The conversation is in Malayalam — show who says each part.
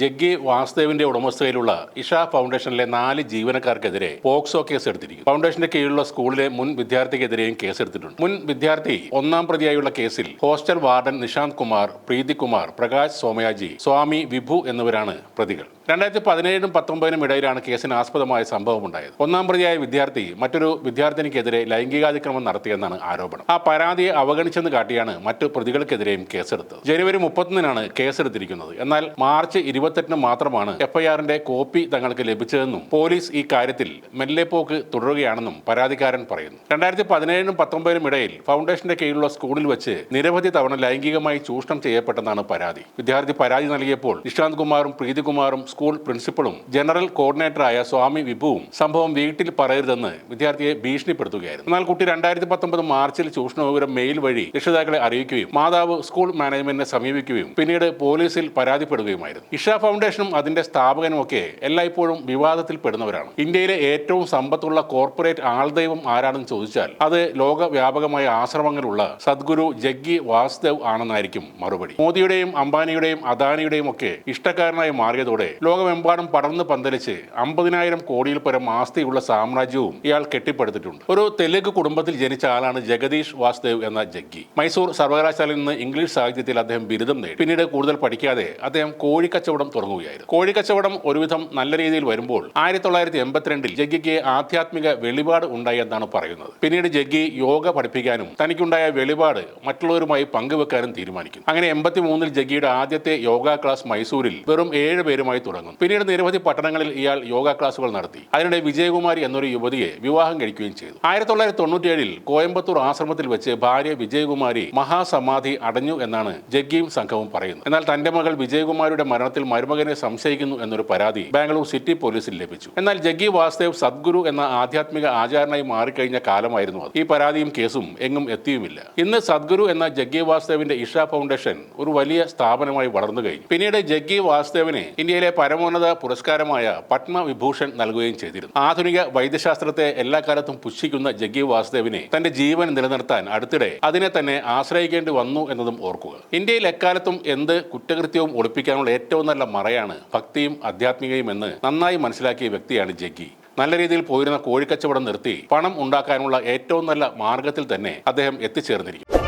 Speaker 1: ജഗ്ഗി വാസുദേവിന്റെ ഉടമസ്ഥതയിലുള്ള ഇഷ ഫൗണ്ടേഷനിലെ നാല് ജീവനക്കാർക്കെതിരെ പോക്സോ കേസ് എടുത്തിരിക്കും ഫൗണ്ടേഷന്റെ കീഴിലുള്ള സ്കൂളിലെ മുൻ വിദ്യാർത്ഥിക്കെതിരെയും കേസെടുത്തിട്ടുണ്ട്. മുൻ വിദ്യാർത്ഥി ഒന്നാം പ്രതിയായുള്ള കേസിൽ ഹോസ്റ്റൽ വാർഡൻ നിഷാന്ത് കുമാർ പ്രീതികുമാർ പ്രകാശ് സോമയാജി സ്വാമി വിഭു എന്നിവരാണ് പ്രതികൾ. രണ്ടായിരത്തി പതിനേഴിനും പത്തൊമ്പതിനും ഇടയിലാണ് കേസിന് ആസ്പദമായ സംഭവം ഉണ്ടായത് ഒന്നാം പ്രതിയായ വിദ്യാർത്ഥി മറ്റൊരു വിദ്യാർത്ഥിനിക്കെതിരെ ലൈംഗികാതിക്രമം നടത്തിയെന്നാണ് ആരോപണം. ആ പരാതിയെ അവഗണിച്ചെന്ന് കാട്ടിയാണ് മറ്റു പ്രതികൾക്കെതിരെയും കേസെടുത്തത്. ജനുവരി മുപ്പത്തൊന്നിനാണ് കേസെടുത്തിരിക്കുന്നത്. എന്നാൽ മാർച്ച് ഇരുപത്തെട്ടിന് മാത്രമാണ് എഫ്ഐആറിന്റെ കോപ്പി തങ്ങൾക്ക് ലഭിച്ചതെന്നും പോലീസ് ഈ കാര്യത്തിൽ മെല്ലെപ്പോക്ക് തുടരുകയാണെന്നും പരാതിക്കാരൻ പറയുന്നു. രണ്ടായിരത്തി പതിനേഴിനും പത്തൊമ്പതിനും ഇടയിൽ ഫൗണ്ടേഷന്റെ കീഴിലുള്ള സ്കൂളിൽ വെച്ച് നിരവധി തവണ ലൈംഗികമായി ചൂഷണം ചെയ്യപ്പെട്ടെന്നാണ് പരാതി. വിദ്യാർത്ഥി പരാതി നൽകിയപ്പോൾ നിഷാന്ത് കുമാറും പ്രീതികുമാറും സ്കൂൾ പ്രിൻസിപ്പളും ജനറൽ കോർഡിനേറ്ററായ സ്വാമി വിഭുവും സംഭവം വീട്ടിൽ പറയരുതെന്ന് വിദ്യാർത്ഥിയെ ഭീഷണിപ്പെടുത്തുകയായിരുന്നു. എന്നാൽ കുട്ടി രണ്ടായിരത്തി പത്തൊമ്പത് മാർച്ചിൽ ചൂഷണ വിവരം മെയിൽ വഴി രക്ഷിതാക്കളെ അറിയിക്കുകയും മാതാവ് സ്കൂൾ മാനേജ്മെന്റിനെ സമീപിക്കുകയും പിന്നീട് പോലീസിൽ പരാതിപ്പെടുകയുമായിരുന്നു. ഇഷ ഫൗണ്ടേഷനും അതിന്റെ സ്ഥാപകനും ഒക്കെ എല്ലായ്പ്പോഴും വിവാദത്തിൽ പെടുന്നവരാണ് ഇന്ത്യയിലെ ഏറ്റവും സമ്പത്തുള്ള കോർപ്പറേറ്റ് ആൾദൈവം ആരാണെന്ന് ചോദിച്ചാൽ അത് ലോകവ്യാപകമായ ആശ്രമങ്ങളുള്ള സദ്ഗുരു ജഗ്ഗി വാസുദേവ് ആണെന്നായിരിക്കും മറുപടി. മോദിയുടെയും അംബാനിയുടെയും അദാനിയുടെയും ഒക്കെ ഇഷ്ടക്കാരനായി മാറിയതോടെ ലോകമെമ്പാടും പടർന്ന് പന്തലിച്ച് അമ്പതിനായിരം കോടിയിൽ പരം ആസ്തിയുള്ള സാമ്രാജ്യവും ഇയാൾ കെട്ടിപ്പടുത്തിട്ടുണ്ട്. ഒരു തെലുങ്ക് കുടുംബത്തിൽ ജനിച്ച ആളാണ് ജഗദീഷ് വാസുദേവ് എന്ന ജഗ്ഗി. മൈസൂർ സർവകലാശാലയിൽ നിന്ന് ഇംഗ്ലീഷ് സാഹിത്യത്തിൽ അദ്ദേഹം ബിരുദം നേടി. പിന്നീട് കൂടുതൽ പഠിക്കാതെ അദ്ദേഹം കോഴിക്കച്ചവടം തുടങ്ങുകയായിരുന്നു. കോഴിക്കച്ചവടം ഒരുവിധം നല്ല രീതിയിൽ വരുമ്പോൾ ആയിരത്തി തൊള്ളായിരത്തി എൺപത്തിരണ്ടിൽ ജഗ്ഗിക്ക് ആധ്യാത്മിക വെളിപാട് ഉണ്ടായി എന്നാണ് പറയുന്നത്. പിന്നീട് ജഗ്ഗി യോഗ പഠിപ്പിക്കാനും തനിക്കുണ്ടായ വെളിപാട് മറ്റുള്ളവരുമായി പങ്കുവെക്കാനും തീരുമാനിക്കുന്നു. അങ്ങനെ എൺപത്തി മൂന്നിൽ ജഗ്ഗിയുടെ ആദ്യത്തെ യോഗ ക്ലാസ് മൈസൂരിൽ വെറും ഏഴ് പേരുമായി തുടങ്ങും. പിന്നീട് നിരവധി പട്ടണങ്ങളിൽ ഇയാൾ യോഗ ക്ലാസുകൾ നടത്തി. അതിനിടെ വിജയകുമാരി എന്നൊരു യുവതിയെ വിവാഹം കഴിക്കുകയും ചെയ്തു. ആയിരത്തി തൊള്ളായിരത്തി തൊണ്ണൂറ്റിയേഴിൽ കോയമ്പത്തൂർ ആശ്രമത്തിൽ വെച്ച് ഭാര്യ വിജയകുമാരി മഹാസമാധി അടഞ്ഞു എന്നാണ് ജഗ്ഗിയും സംഘവും പറയുന്നത്. എന്നാൽ തന്റെ മകൾ വിജയകുമാരിയുടെ മരണത്തിൽ മരുമകനെ സംശയിക്കുന്നു എന്നൊരു പരാതി ബാംഗ്ലൂർ സിറ്റി പോലീസിൽ ലഭിച്ചു. എന്നാൽ ജഗ്ഗി വാസുദേവ് സദ്ഗുരു എന്ന ആധ്യാത്മിക ആചാരനായി മാറിക്കഴിഞ്ഞ കാലമായിരുന്നു അത്. ഈ പരാതിയും കേസും എങ്ങും എത്തിയുമില്ല. ഇന്ന് സദ്ഗുരു എന്ന ജഗ്ഗി വാസുദേവിന്റെ ഇഷ ഫൗണ്ടേഷൻ ഒരു വലിയ സ്ഥാപനമായി വളർന്നു കഴിഞ്ഞു. പിന്നീട് ജഗ്ഗി വാസ്തേവിനെ ഇന്ത്യയിലെ പരമോന്നത പുരസ്കാരമായ പത്മവിഭൂഷൺ നൽകുകയും ചെയ്തിരുന്നു. ആധുനിക വൈദ്യശാസ്ത്രത്തെ എല്ലാ കാലത്തും പുച്ഛിക്കുന്ന ജഗ്ഗി വാസുദേവിനെ തന്റെ ജീവൻ നിലനിർത്താൻ അടുത്തിടെ അതിനെ തന്നെ ആശ്രയിക്കേണ്ടി വന്നു എന്നതും ഓർക്കുക. ഇന്ത്യയിൽ എക്കാലത്തും എന്ത് കുറ്റകൃത്യവും ഒളിപ്പിക്കാനുള്ള ഏറ്റവും നല്ല മറയാണ് ഭക്തിയും ആധ്യാത്മികയും എന്ന് നന്നായി മനസ്സിലാക്കിയ വ്യക്തിയാണ് ജഗ്ഗി. നല്ല രീതിയിൽ പോയിരുന്ന കോഴിക്കച്ചവടം നിർത്തി പണം ഉണ്ടാക്കാനുള്ള ഏറ്റവും നല്ല മാർഗത്തിൽ തന്നെ അദ്ദേഹം എത്തിച്ചേർന്നിരിക്കും